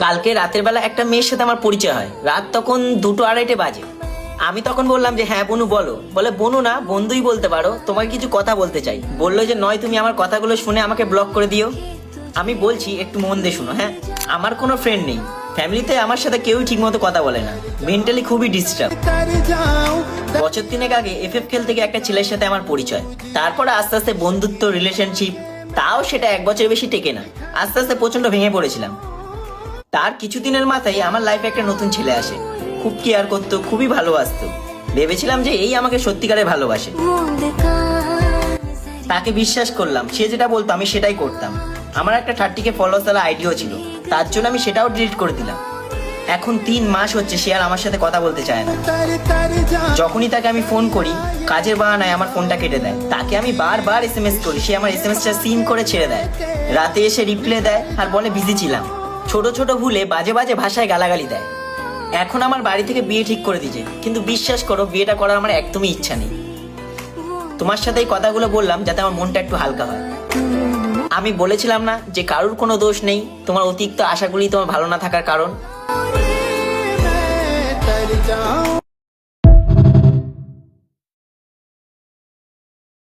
কালকে রাতের বেলা একটা মেয়ের সাথে আমার পরিচয় হয়। রাত তখন দুটো আড়াইটে বাজে। আমি তখন বললাম যে হ্যাঁ বনু, বলো। বলে, বনু না, বন্ধুই বলতে পারো। তোমাকে কিছু কথা বলতে চাই। বলল যে, নয়, তুমি আমার কথাগুলো শুনে আমাকে ব্লক করে দিও। আমি বলছি, একটু মন দিয়ে শুনো হ্যাঁ? আমার কোনো ফ্রেন্ড নেই। ফ্যামিলিতে আমার সাথে কেউই ঠিকমতো কথা বলে না। মেন্টালি খুবই ডিস্টার্ব বছর তিনেক আগে এফ এফ খেল থেকে একটা ছেলের সাথে আমার পরিচয়। তারপরে আস্তে আস্তে বন্ধুত্ব রিলেশনশিপ তাও সেটা এক বছরের বেশি টেকে না। আস্তে আস্তে প্রচণ্ড ভেঙে পড়েছিলাম। তার কিছুদিনের মাথায় আমার লাইফে একটা নতুন ছেলে আসে। খুব কেয়ার করতো, খুবই ভালোবাসতো। ভেবেছিলাম যে এই আমাকে সত্যিকারে ভালোবাসে। তাকে বিশ্বাস করলাম, সে যেটা বলতো আমি সেটাই করতাম। আমার একটা থার্টিকে ফলোয়ার্স তালা আইডিও ছিল, তার জন্য আমি সেটাও ডিলিট করে দিলাম। এখন তিন মাস হচ্ছে, সে আর আমার সাথে কথা বলতে চায় না। যখনই তাকে আমি ফোন করি, কাজের বাহানায় আমার ফোনটা কেটে দেয়। তাকে আমি বারবার এস এম এস করি, সে আমার এস এম এসটা সিন করে ছেড়ে দেয়। রাতে এসে রিপ্লে দেয় আর বলে বিজি ছিলাম। ছোট ছোট ভুলে বাজে বাজে ভাষায় গালাগালি দেয়। এখন আমার বাড়ি থেকে বিয়ে ঠিক করে দিয়েছে, কিন্তু বিশ্বাস করো, বিয়েটা করার আমার একদমই ইচ্ছা নেই। তোমার সাথে এই কথাগুলো বললাম যাতে আমার মনটা একটু হালকা হয়। আমি বলেছিলাম না যে কারোর কোনো দোষ নেই, তোমার অতিরিক্ত আশাগুলি তোমার ভালো না থাকার কারণ।